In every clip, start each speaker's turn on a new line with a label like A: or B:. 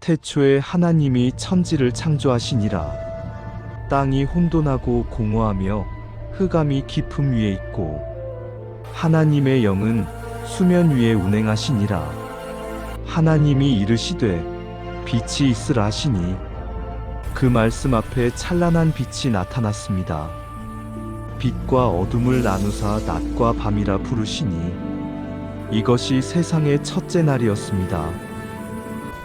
A: 태초에 하나님이 천지를 창조하시니라. 땅이 혼돈하고 공허하며 흑암이 깊음 위에 있고 하나님의 영은 수면 위에 운행하시니라. 하나님이 이르시되 빛이 있으라 하시니 그 말씀 앞에 찬란한 빛이 나타났습니다. 빛과 어둠을 나누사 낮과 밤이라 부르시니 이것이 세상의 첫째 날이었습니다.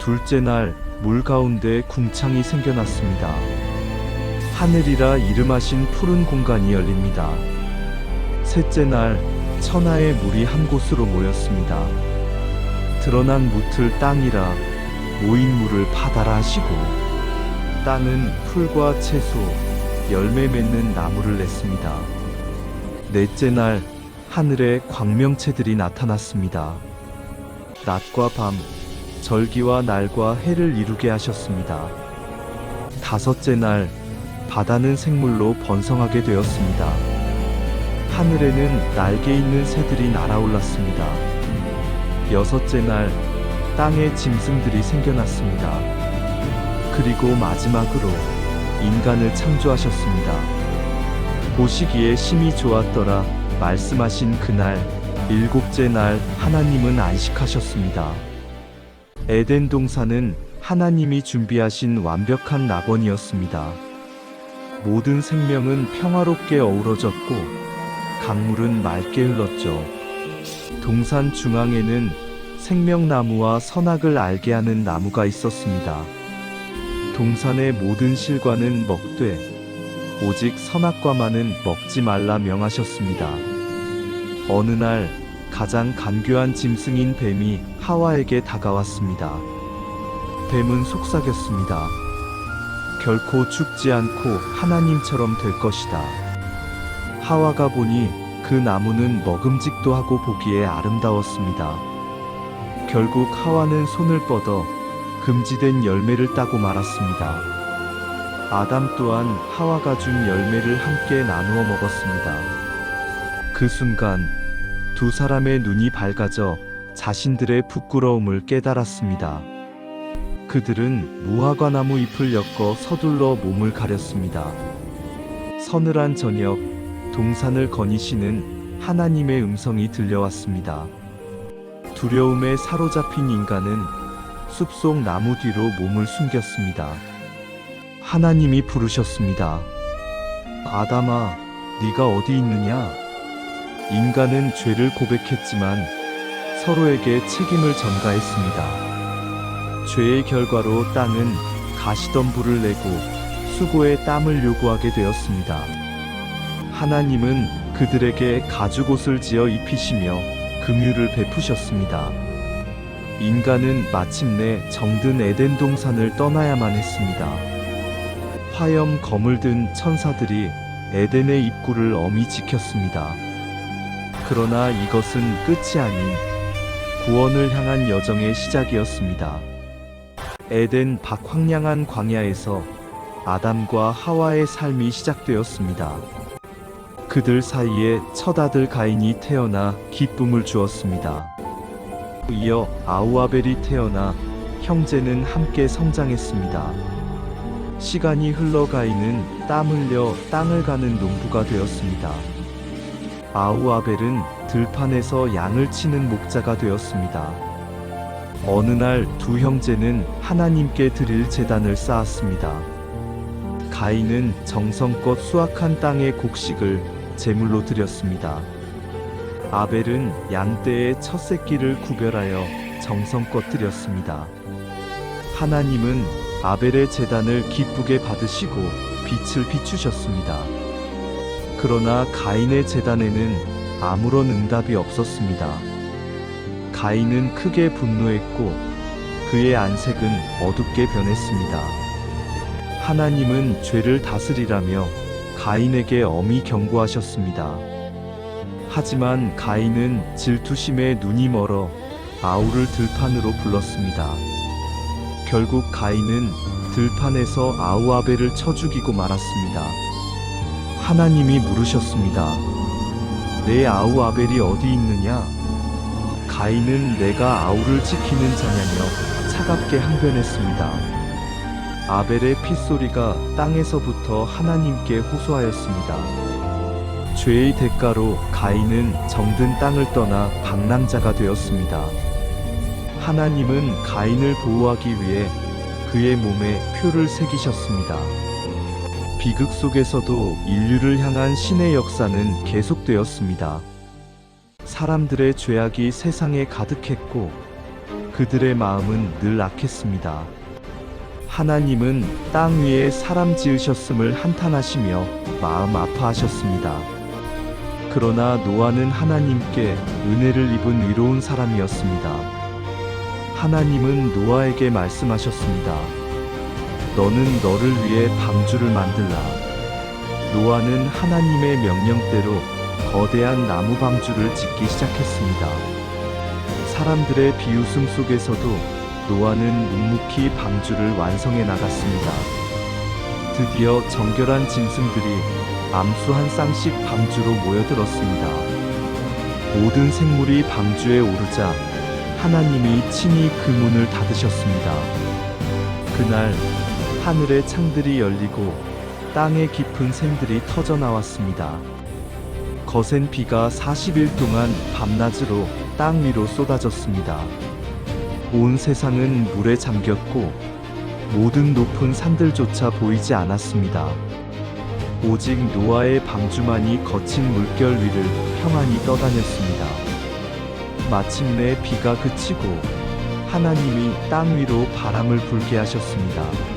A: 둘째 날 물 가운데 궁창이 생겨났습니다. 하늘이라 이름하신 푸른 공간이 열립니다. 셋째 날 천하의 물이 한 곳으로 모였습니다. 드러난 무틀 땅이라 모인 물을 받아라 하시고 땅은 풀과 채소, 열매 맺는 나무를 냈습니다. 넷째 날 하늘에 광명체들이 나타났습니다. 낮과 밤, 절기와 날과 해를 이루게 하셨습니다. 다섯째 날 바다는 생물로 번성하게 되었습니다. 하늘에는 날개 있는 새들이 날아올랐습니다. 여섯째 날 땅에 짐승들이 생겨났습니다. 그리고 마지막으로 인간을 창조하셨습니다. 보시기에 심히 좋았더라 말씀하신 그날 일곱째 날 하나님은 안식하셨습니다. 에덴 동산은 하나님이 준비하신 완벽한 낙원이었습니다. 모든 생명은 평화롭게 어우러졌고 강물은 맑게 흘렀죠. 동산 중앙에는 생명나무와 선악을 알게 하는 나무가 있었습니다. 동산의 모든 실과는 먹되 오직 선악과만은 먹지 말라 명하셨습니다. 어느 날 가장 간교한 짐승인 뱀이 하와에게 다가왔습니다. 뱀은 속삭였습니다. 결코 죽지 않고 하나님처럼 될 것이다. 하와가 보니 그 나무는 먹음직도 하고 보기에 아름다웠습니다. 결국 하와는 손을 뻗어 금지된 열매를 따고 말았습니다. 아담 또한 하와가 준 열매를 함께 나누어 먹었습니다. 그 순간 두 사람의 눈이 밝아져 자신들의 부끄러움을 깨달았습니다. 그들은 무화과 나무 잎을 엮어 서둘러 몸을 가렸습니다. 서늘한 저녁, 동산을 거니시는 하나님의 음성이 들려왔습니다. 두려움에 사로잡힌 인간은 숲속 나무 뒤로 몸을 숨겼습니다. 하나님이 부르셨습니다. 아담아, 네가 어디 있느냐? 인간은 죄를 고백했지만 서로에게 책임을 전가했습니다. 죄의 결과로 땅은 가시덤불을 내고 수고의 땀을 요구하게 되었습니다. 하나님은 그들에게 가죽옷을 지어 입히시며 긍휼을 베푸셨습니다. 인간은 마침내 정든 에덴 동산을 떠나야만 했습니다. 화염 검을 든 천사들이 에덴의 입구를 엄히 지켰습니다. 그러나 이것은 끝이 아닌 구원을 향한 여정의 시작이었습니다. 에덴 박황량한 광야에서 아담과 하와의 삶이 시작되었습니다. 그들 사이에 첫 아들 가인이 태어나 기쁨을 주었습니다. 이어 아우아벨이 태어나 형제는 함께 성장했습니다. 시간이 흘러 가인은 땀 흘려 땅을 가는 농부가 되었습니다. 아우아벨은 들판에서 양을 치는 목자가 되었습니다. 어느 날 두 형제는 하나님께 드릴 제단을 쌓았습니다. 가인은 정성껏 수확한 땅의 곡식을 제물로 드렸습니다. 아벨은 양떼의 첫 새끼를 구별하여 정성껏 드렸습니다. 하나님은 아벨의 제단을 기쁘게 받으시고 빛을 비추셨습니다. 그러나 가인의 제단에는 아무런 응답이 없었습니다. 가인은 크게 분노했고 그의 안색은 어둡게 변했습니다. 하나님은 죄를 다스리라며 가인에게 엄히 경고하셨습니다. 하지만 가인은 질투심에 눈이 멀어 아우를 들판으로 불렀습니다. 결국 가인은 들판에서 아우아벨을 쳐 죽이고 말았습니다. 하나님이 물으셨습니다. 내 아우 아벨이 어디 있느냐? 가인은 내가 아우를 지키는 자냐며 차갑게 항변했습니다. 아벨의 핏소리가 땅에서부터 하나님께 호소하였습니다. 죄의 대가로 가인은 정든 땅을 떠나 방랑자가 되었습니다. 하나님은 가인을 보호하기 위해 그의 몸에 표를 새기셨습니다. 비극 속에서도 인류를 향한 신의 역사는 계속되었습니다. 사람들의 죄악이 세상에 가득했고 그들의 마음은 늘 악했습니다. 하나님은 땅 위에 사람 지으셨음을 한탄하시며 마음 아파하셨습니다. 그러나 노아는 하나님께 은혜를 입은 위로운 사람이었습니다. 하나님은 노아에게 말씀하셨습니다. 너는 너를 위해 방주를 만들라. 노아는 하나님의 명령대로 거대한 나무 방주를 짓기 시작했습니다. 사람들의 비웃음 속에서도 노아는 묵묵히 방주를 완성해 나갔습니다. 드디어 정결한 짐승들이 암수 한 쌍씩 방주로 모여들었습니다. 모든 생물이 방주에 오르자 하나님이 친히 그 문을 닫으셨습니다. 그날 하늘의 창들이 열리고 땅의 깊은 샘들이 터져 나왔습니다. 거센 비가 40일 동안 밤낮으로 땅 위로 쏟아졌습니다. 온 세상은 물에 잠겼고 모든 높은 산들조차 보이지 않았습니다. 오직 노아의 방주만이 거친 물결 위를 평안히 떠다녔습니다. 마침내 비가 그치고 하나님이 땅 위로 바람을 불게 하셨습니다.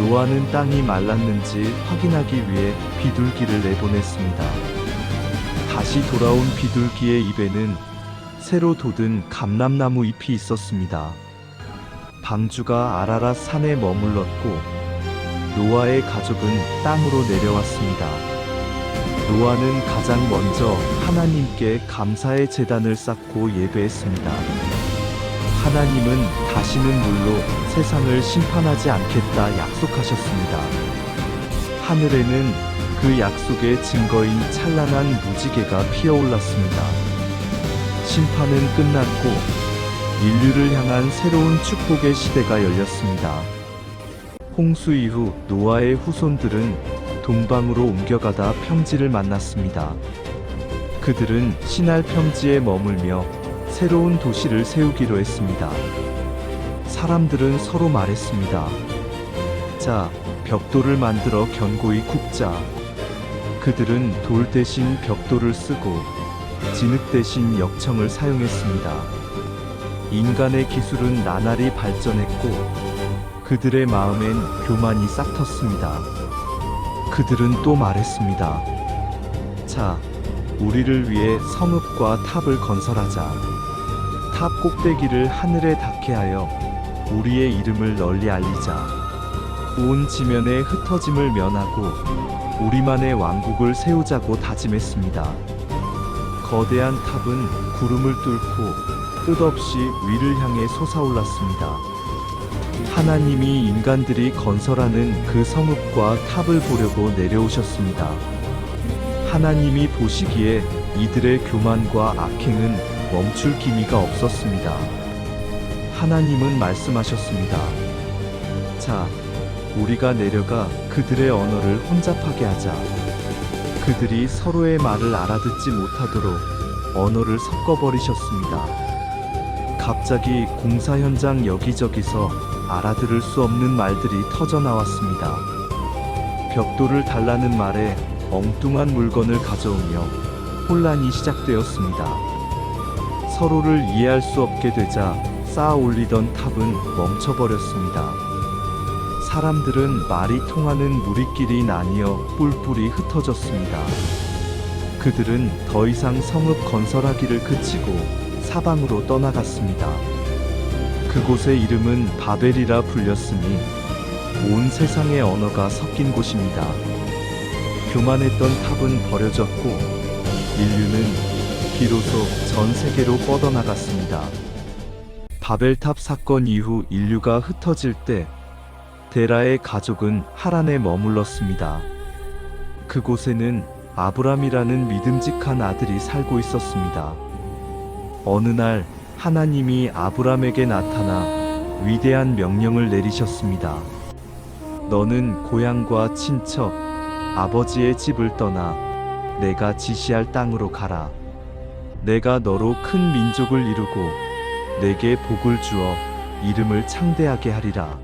A: 노아는 땅이 말랐는지 확인하기 위해 비둘기를 내보냈습니다. 다시 돌아온 비둘기의 입에는 새로 돋은 감람나무 잎이 있었습니다. 방주가 아라랏 산에 머물렀고 노아의 가족은 땅으로 내려왔습니다. 노아는 가장 먼저 하나님께 감사의 제단을 쌓고 예배했습니다. 하나님은 다시는 물로 세상을 심판하지 않겠다 약속하셨습니다. 하늘에는 그 약속의 증거인 찬란한 무지개가 피어올랐습니다. 심판은 끝났고 인류를 향한 새로운 축복의 시대가 열렸습니다. 홍수 이후 노아의 후손들은 동방으로 옮겨가다 평지를 만났습니다. 그들은 신할 평지에 머물며 새로운 도시를 세우기로 했습니다. 사람들은 서로 말했습니다. 자, 벽돌을 만들어 견고히 굽자. 그들은 돌 대신 벽돌을 쓰고 진흙 대신 역청을 사용했습니다. 인간의 기술은 나날이 발전했고 그들의 마음엔 교만이 싹 텄습니다. 그들은 또 말했습니다. 자, 우리를 위해 성읍과 탑을 건설하자. 탑 꼭대기를 하늘에 닿게 하여 우리의 이름을 널리 알리자. 온 지면의 흩어짐을 면하고 우리만의 왕국을 세우자고 다짐했습니다. 거대한 탑은 구름을 뚫고 끝없이 위를 향해 솟아올랐습니다. 하나님이 인간들이 건설하는 그 성읍과 탑을 보려고 내려오셨습니다. 하나님이 보시기에 이들의 교만과 악행은 멈출 기미가 없었습니다. 하나님은 말씀하셨습니다. 자, 우리가 내려가 그들의 언어를 혼잡하게 하자. 그들이 서로의 말을 알아듣지 못하도록 언어를 섞어버리셨습니다. 갑자기 공사 현장 여기저기서 알아들을 수 없는 말들이 터져 나왔습니다. 벽돌을 달라는 말에 엉뚱한 물건을 가져오며 혼란이 시작되었습니다. 서로를 이해할 수 없게 되자 쌓아 올리던 탑은 멈춰버렸습니다. 사람들은 말이 통하는 무리끼리 나뉘어 뿔뿔이 흩어졌습니다. 그들은 더 이상 성읍 건설하기를 그치고 사방으로 떠나갔습니다. 그곳의 이름은 바벨이라 불렸으니 온 세상의 언어가 섞인 곳입니다. 교만했던 탑은 버려졌고 인류는 비로소 전 세계로 뻗어나갔습니다. 바벨탑 사건 이후 인류가 흩어질 때 데라의 가족은 하란에 머물렀습니다. 그곳에는 아브람이라는 믿음직한 아들이 살고 있었습니다. 어느 날 하나님이 아브람에게 나타나 위대한 명령을 내리셨습니다. 너는 고향과 친척, 아버지의 집을 떠나 내가 지시할 땅으로 가라. 내가 너로 큰 민족을 이루고 내게 복을 주어 이름을 창대하게 하리라.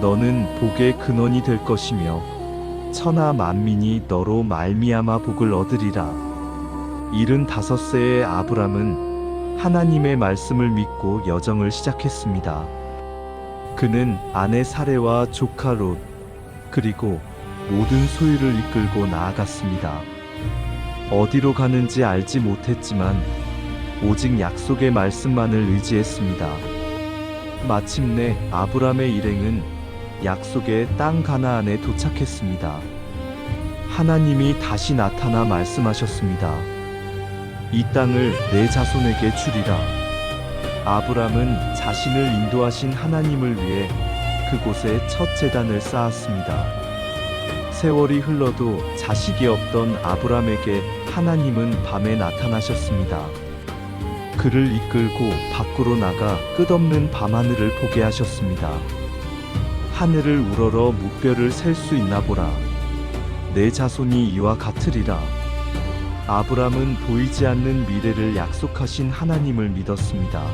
A: 너는 복의 근원이 될 것이며 천하 만민이 너로 말미암아 복을 얻으리라. 일흔 다섯 세의 아브람은 하나님의 말씀을 믿고 여정을 시작했습니다. 그는 아내 사레와 조카 롯 그리고 모든 소유를 이끌고 나아갔습니다. 어디로 가는지 알지 못했지만 오직 약속의 말씀만을 의지했습니다. 마침내 아브람의 일행은 약속의 땅 가나안에 도착했습니다. 하나님이 다시 나타나 말씀하셨습니다. 이 땅을 내 자손에게 주리라. 아브람은 자신을 인도하신 하나님을 위해 그곳에 첫 재단을 쌓았습니다. 세월이 흘러도 자식이 없던 아브람에게 하나님은 밤에 나타나셨습니다. 그를 이끌고 밖으로 나가 끝없는 밤하늘을 보게 하셨습니다. 하늘을 우러러 무뼈를 셀 수 있나 보라. 내 자손이 이와 같으리라. 아브람은 보이지 않는 미래를 약속하신 하나님을 믿었습니다.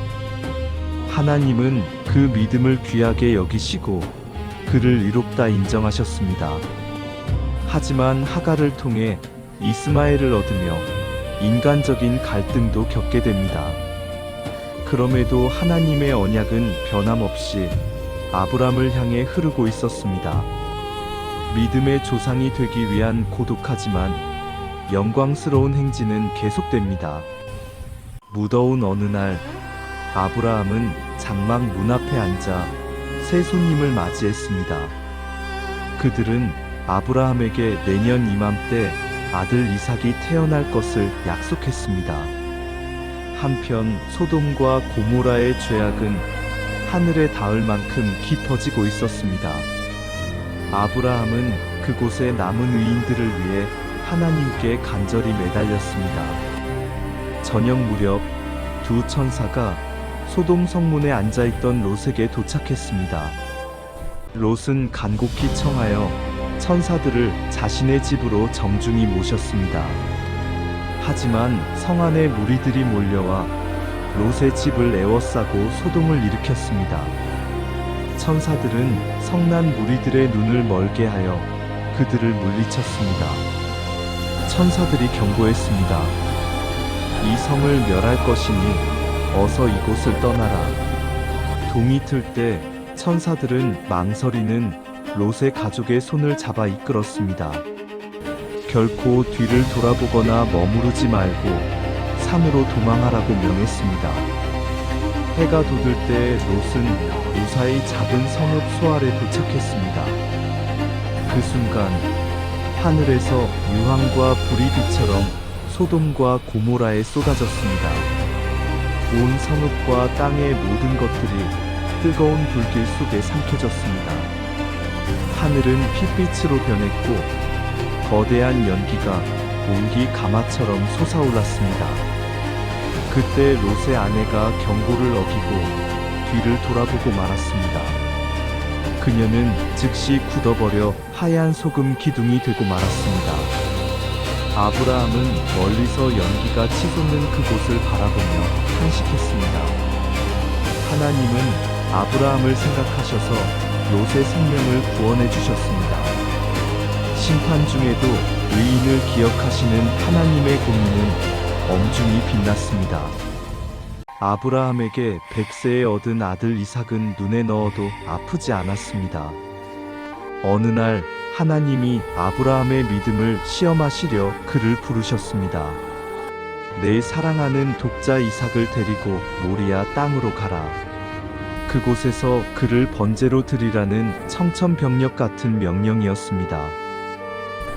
A: 하나님은 그 믿음을 귀하게 여기시고 그를 이롭다 인정하셨습니다. 하지만 하가를 통해 이스마엘을 얻으며 인간적인 갈등도 겪게 됩니다. 그럼에도 하나님의 언약은 변함없이 아브람을 향해 흐르고 있었습니다. 믿음의 조상이 되기 위한 고독하지만 영광스러운 행진은 계속됩니다. 무더운 어느 날 아브라함은 장막 문 앞에 앉아 새 손님을 맞이했습니다. 그들은 아브라함에게 내년 이맘때 아들 이삭이 태어날 것을 약속했습니다. 한편 소돔과 고모라의 죄악은 하늘에 닿을 만큼 깊어지고 있었습니다. 아브라함은 그곳의 남은 의인들을 위해 하나님께 간절히 매달렸습니다. 저녁 무렵 두 천사가 소돔 성문에 앉아있던 롯에게 도착했습니다. 롯은 간곡히 청하여 천사들을 자신의 집으로 정중히 모셨습니다. 하지만 성 안에 무리들이 몰려와 롯의 집을 에워싸고 소동을 일으켰습니다. 천사들은 성난 무리들의 눈을 멀게 하여 그들을 물리쳤습니다. 천사들이 경고했습니다. 이 성을 멸할 것이니 어서 이곳을 떠나라. 동이 틀 때 천사들은 망설이는 롯의 가족의 손을 잡아 이끌었습니다. 결코 뒤를 돌아보거나 머무르지 말고 산으로 도망하라고 명했습니다. 해가 돋을 때 롯은 무사히 작은 성읍 소알에 도착했습니다. 그 순간 하늘에서 유황과 불이 빛처럼 소돔과 고모라에 쏟아졌습니다. 온 성읍과 땅의 모든 것들이 뜨거운 불길 속에 삼켜졌습니다. 하늘은 핏빛으로 변했고 거대한 연기가 온기 가마처럼 솟아올랐습니다. 그때 롯의 아내가 경고를 어기고 뒤를 돌아보고 말았습니다. 그녀는 즉시 굳어버려 하얀 소금 기둥이 되고 말았습니다. 아브라함은 멀리서 연기가 치솟는 그곳을 바라보며 탄식했습니다. 하나님은 아브라함을 생각하셔서 롯의 생명을 구원해 주셨습니다. 심판 중에도 의인을 기억하시는 하나님의 공의는 엄중히 빛났습니다. 아브라함에게 백세에 얻은 아들 이삭은 눈에 넣어도 아프지 않았습니다. 어느 날 하나님이 아브라함의 믿음을 시험하시려 그를 부르셨습니다. 내 사랑하는 독자 이삭을 데리고 모리아 땅으로 가라. 그곳에서 그를 번제로 드리라는 청천벽력 같은 명령이었습니다.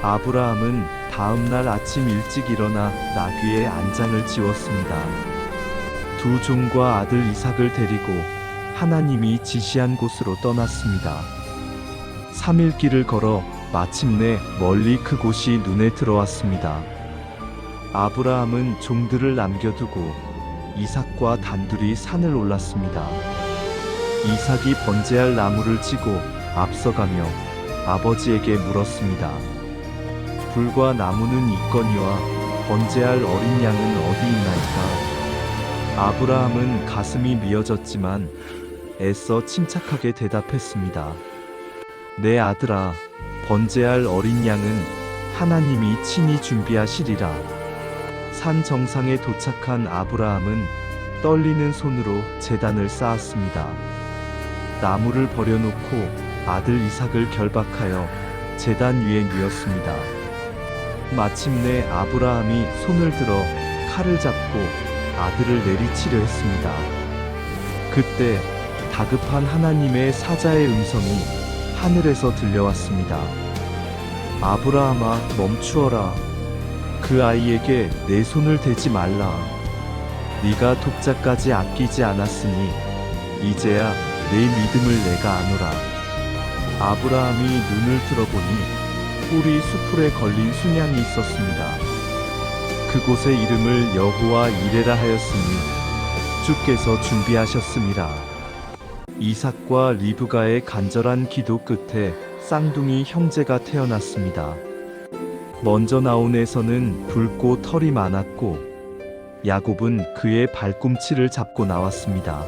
A: 아브라함은 다음 날 아침 일찍 일어나 나귀의 안장을 지웠습니다. 두 종과 아들 이삭을 데리고 하나님이 지시한 곳으로 떠났습니다. 3일 길을 걸어 마침내 멀리 그곳이 눈에 들어왔습니다. 아브라함은 종들을 남겨두고 이삭과 단둘이 산을 올랐습니다. 이삭이 번제할 나무를 치고 앞서가며 아버지에게 물었습니다. 불과 나무는 있거니와 번제할 어린 양은 어디 있나이까? 아브라함은 가슴이 미어졌지만 애써 침착하게 대답했습니다. 내 아들아, 번제할 어린 양은 하나님이 친히 준비하시리라. 산 정상에 도착한 아브라함은 떨리는 손으로 재단을 쌓았습니다. 나무를 버려놓고 아들 이삭을 결박하여 재단 위에 뉘었습니다. 마침내 아브라함이 손을 들어 칼을 잡고 아들을 내리치려 했습니다. 그때 다급한 하나님의 사자의 음성이 하늘에서 들려왔습니다. 아브라함아 멈추어라. 그 아이에게 내 손을 대지 말라. 네가 독자까지 아끼지 않았으니 이제야 내 믿음을 내가 아노라. 아브라함이 눈을 들어보니 뿔이 수풀에 걸린 순양이 있었습니다. 그곳의 이름을 여호와 이레라 하였으니 주께서 준비하셨습니다. 이삭과 리브가의 간절한 기도 끝에 쌍둥이 형제가 태어났습니다. 먼저 나온 에서는 붉고 털이 많았고 야곱은 그의 발꿈치를 잡고 나왔습니다.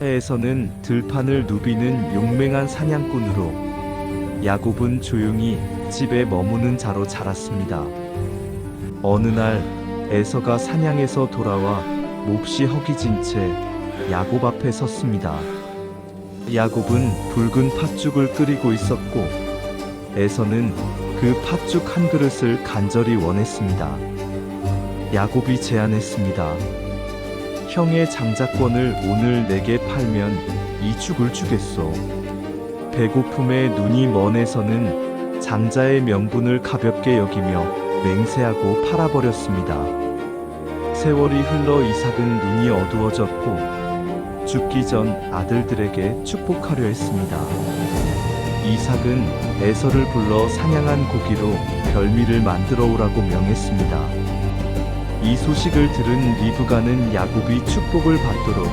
A: 에서는 들판을 누비는 용맹한 사냥꾼으로 야곱은 조용히 집에 머무는 자로 자랐습니다. 어느 날 에서가 사냥에서 돌아와 몹시 허기진 채 야곱 앞에 섰습니다. 야곱은 붉은 팥죽을 끓이고 있었고 에서는 그 팥죽 한 그릇을 간절히 원했습니다. 야곱이 제안했습니다. 형의 장자권을 오늘 내게 팔면 이 죽을 주겠소. 배고픔에 눈이 먼 에서는 장자의 명분을 가볍게 여기며 맹세하고 팔아버렸습니다. 세월이 흘러 이삭은 눈이 어두워졌고 죽기 전 아들들에게 축복하려 했습니다. 이삭은 에서를 불러 사냥한 고기로 별미를 만들어 오라고 명했습니다. 이 소식을 들은 리브가는 야곱이 축복을 받도록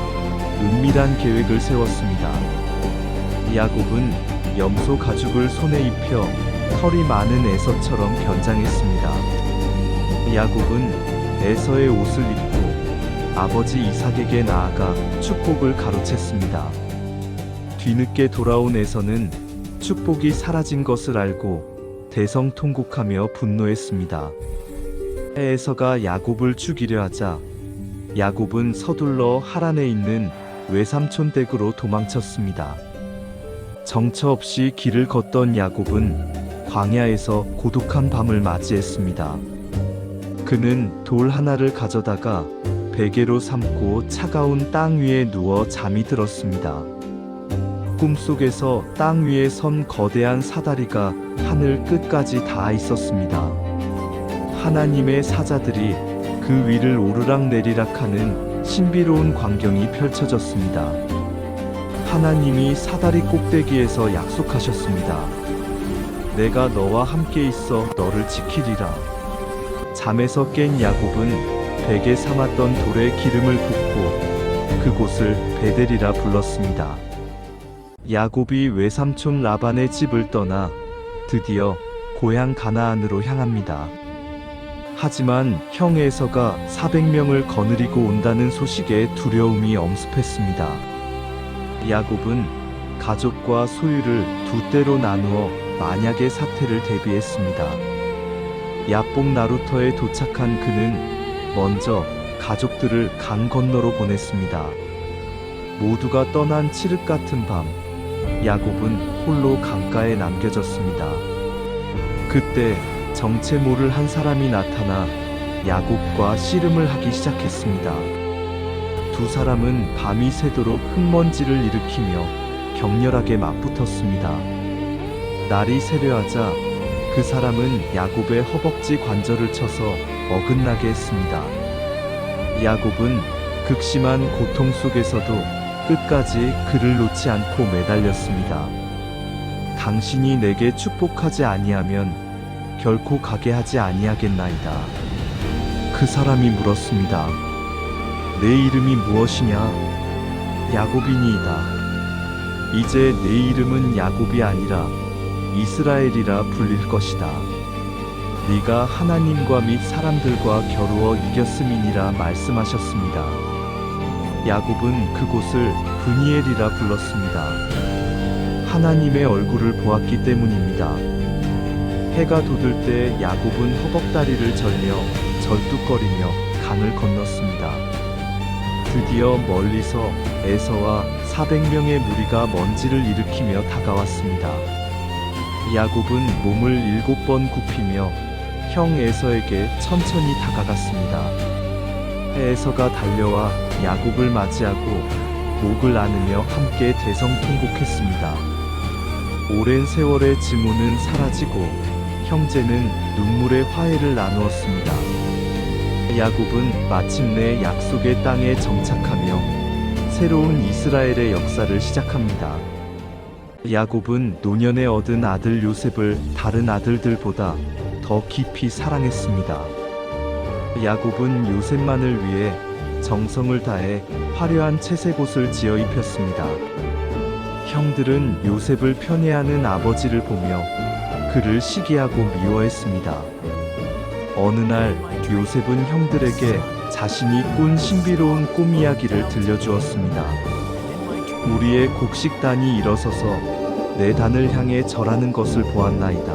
A: 은밀한 계획을 세웠습니다. 야곱은 염소 가죽을 손에 입혀 털이 많은 에서처럼 변장했습니다. 야곱은 에서의 옷을 입고 아버지 이삭에게 나아가 축복을 가로챘습니다. 뒤늦게 돌아온 에서는 축복이 사라진 것을 알고 대성통곡하며 분노했습니다. 에서가 야곱을 죽이려 하자 야곱은 서둘러 하란에 있는 외삼촌 댁으로 도망쳤습니다. 정처 없이 길을 걷던 야곱은 광야에서 고독한 밤을 맞이했습니다. 그는 돌 하나를 가져다가 베개로 삼고 차가운 땅 위에 누워 잠이 들었습니다. 꿈속에서 땅 위에 선 거대한 사다리가 하늘 끝까지 닿아 있었습니다. 하나님의 사자들이 그 위를 오르락 내리락 하는 신비로운 광경이 펼쳐졌습니다. 하나님이 사다리 꼭대기에서 약속하셨습니다. 내가 너와 함께 있어 너를 지키리라. 잠에서 깬 야곱은 베개 삼았던 돌에 기름을 붓고 그곳을 베델이라 불렀습니다. 야곱이 외삼촌 라반의 집을 떠나 드디어 고향 가나안으로 향합니다. 하지만 형 에서가 400명을 거느리고 온다는 소식에 두려움이 엄습했습니다. 야곱은 가족과 소유를 두 때로 나누어 만약의 사태를 대비했습니다. 야복 나루터에 도착한 그는 먼저 가족들을 강 건너로 보냈습니다. 모두가 떠난 칠흑 같은 밤, 야곱은 홀로 강가에 남겨졌습니다. 그때 정체 모를 한 사람이 나타나 야곱과 씨름을 하기 시작했습니다. 두 사람은 밤이 새도록 흙먼지를 일으키며 격렬하게 맞붙었습니다. 날이 세려하자 그 사람은 야곱의 허벅지 관절을 쳐서 어긋나게 했습니다. 야곱은 극심한 고통 속에서도 끝까지 그를 놓지 않고 매달렸습니다. 당신이 내게 축복하지 아니하면 결코 가게 하지 아니하겠나이다. 그 사람이 물었습니다. 내 이름이 무엇이냐? 야곱이니이다. 이제 내 이름은 야곱이 아니라 이스라엘이라 불릴 것이다. 네가 하나님과 및 사람들과 겨루어 이겼음이니라 말씀하셨습니다. 야곱은 그곳을 브니엘이라 불렀습니다. 하나님의 얼굴을 보았기 때문입니다. 해가 돋을 때 야곱은 허벅다리를 절며 절뚝거리며 강을 건넜습니다. 드디어 멀리서 에서와 400명의 무리가 먼지를 일으키며 다가왔습니다. 야곱은 몸을 일곱 번 굽히며 형 에서에게 천천히 다가갔습니다. 에서가 달려와 야곱을 맞이하고 목을 안으며 함께 대성통곡했습니다. 오랜 세월의 증오는 사라지고 형제는 눈물의 화해를 나누었습니다. 야곱은 마침내 약속의 땅에 정착하며 새로운 이스라엘의 역사를 시작합니다. 야곱은 노년에 얻은 아들 요셉을 다른 아들들보다 더 깊이 사랑했습니다. 야곱은 요셉만을 위해 정성을 다해 화려한 채색옷을 지어 입혔습니다. 형들은 요셉을 편애하는 아버지를 보며 그를 시기하고 미워했습니다. 어느 날 요셉은 형들에게 자신이 꾼 신비로운 꿈 이야기를 들려주었습니다. 우리의 곡식단이 일어서서 내 단을 향해 절하는 것을 보았나이다.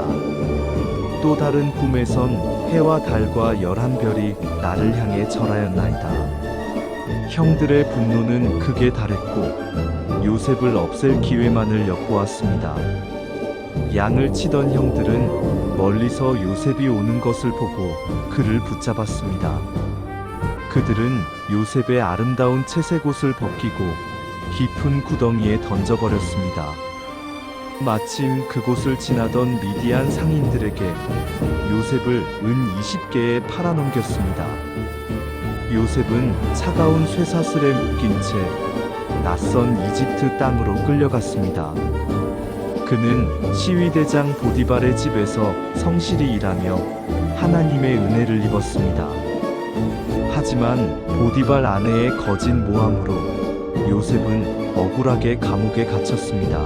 A: 또 다른 꿈에선 해와 달과 열한 별이 나를 향해 절하였나이다. 형들의 분노는 극에 달했고 요셉을 없앨 기회만을 엿보았습니다. 양을 치던 형들은 멀리서 요셉이 오는 것을 보고 그를 붙잡았습니다. 그들은 요셉의 아름다운 채색옷을 벗기고 깊은 구덩이에 던져버렸습니다. 마침 그곳을 지나던 미디안 상인들에게 요셉을 은 20개에 팔아넘겼습니다. 요셉은 차가운 쇠사슬에 묶인 채 낯선 이집트 땅으로 끌려갔습니다. 그는 시위대장 보디발의 집에서 성실히 일하며 하나님의 은혜를 입었습니다. 하지만 보디발 아내의 거짓 모함으로 요셉은 억울하게 감옥에 갇혔습니다.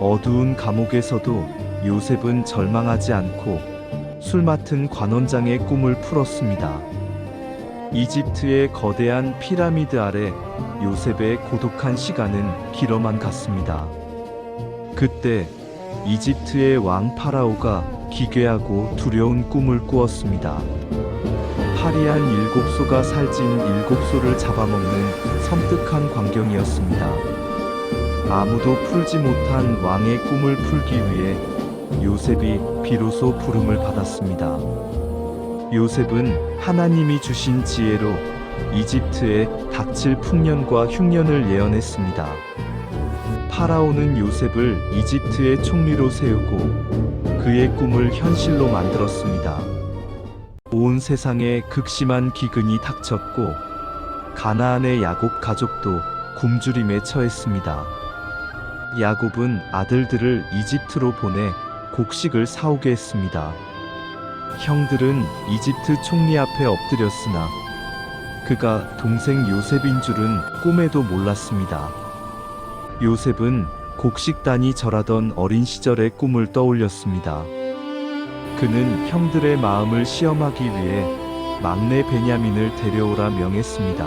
A: 어두운 감옥에서도 요셉은 절망하지 않고 술 맡은 관원장의 꿈을 풀었습니다. 이집트의 거대한 피라미드 아래 요셉의 고독한 시간은 길어만 갔습니다. 그때 이집트의 왕 파라오가 기괴하고 두려운 꿈을 꾸었습니다. 파리한 일곱 소가 살찐 일곱 소를 잡아먹는 섬뜩한 광경이었습니다. 아무도 풀지 못한 왕의 꿈을 풀기 위해 요셉이 비로소 부름을 받았습니다. 요셉은 하나님이 주신 지혜로 이집트에 닥칠 풍년과 흉년을 예언했습니다. 파라오는 요셉을 이집트의 총리로 세우고 그의 꿈을 현실로 만들었습니다. 온 세상에 극심한 기근이 닥쳤고 가나안의 야곱 가족도 굶주림에 처했습니다. 야곱은 아들들을 이집트로 보내 곡식을 사오게 했습니다. 형들은 이집트 총리 앞에 엎드렸으나 그가 동생 요셉인 줄은 꿈에도 몰랐습니다. 요셉은 곡식단이 절하던 어린 시절의 꿈을 떠올렸습니다. 그는 형들의 마음을 시험하기 위해 막내 베냐민을 데려오라 명했습니다.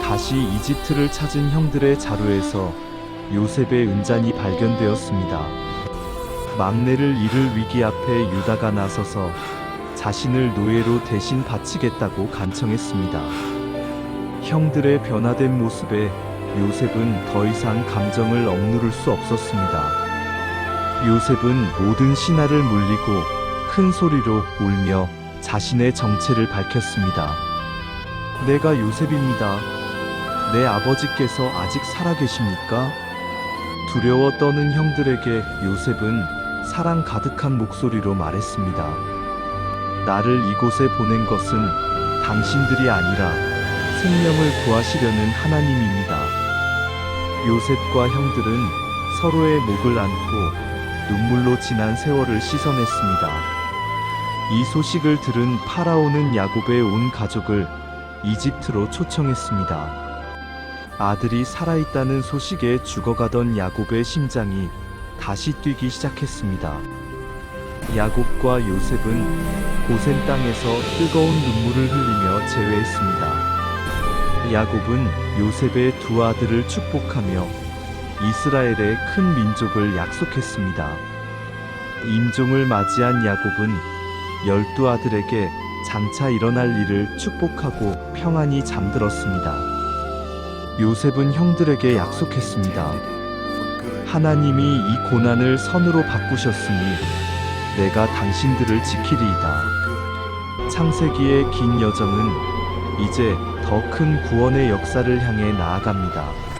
A: 다시 이집트를 찾은 형들의 자루에서 요셉의 은잔이 발견되었습니다. 막내를 잃을 위기 앞에 유다가 나서서 자신을 노예로 대신 바치겠다고 간청했습니다. 형들의 변화된 모습에 요셉은 더 이상 감정을 억누를 수 없었습니다. 요셉은 모든 신하를 물리고 큰 소리로 울며 자신의 정체를 밝혔습니다. 내가 요셉입니다. 내 아버지께서 아직 살아계십니까? 두려워 떠는 형들에게 요셉은 사랑 가득한 목소리로 말했습니다. 나를 이곳에 보낸 것은 당신들이 아니라 생명을 구하시려는 하나님입니다. 요셉과 형들은 서로의 목을 안고 눈물로 지난 세월을 씻어냈습니다. 이 소식을 들은 파라오는 야곱의 온 가족을 이집트로 초청했습니다. 아들이 살아있다는 소식에 죽어가던 야곱의 심장이 다시 뛰기 시작했습니다. 야곱과 요셉은 고센 땅에서 뜨거운 눈물을 흘리며 재회했습니다. 야곱은 요셉의 두 아들을 축복하며 이스라엘의 큰 민족을 약속했습니다. 임종을 맞이한 야곱은 열두 아들에게 장차 일어날 일을 축복하고 평안히 잠들었습니다. 요셉은 형들에게 약속했습니다. 하나님이 이 고난을 선으로 바꾸셨으니 내가 당신들을 지키리이다. 창세기의 긴 여정은 이제 더 큰 구원의 역사를 향해 나아갑니다.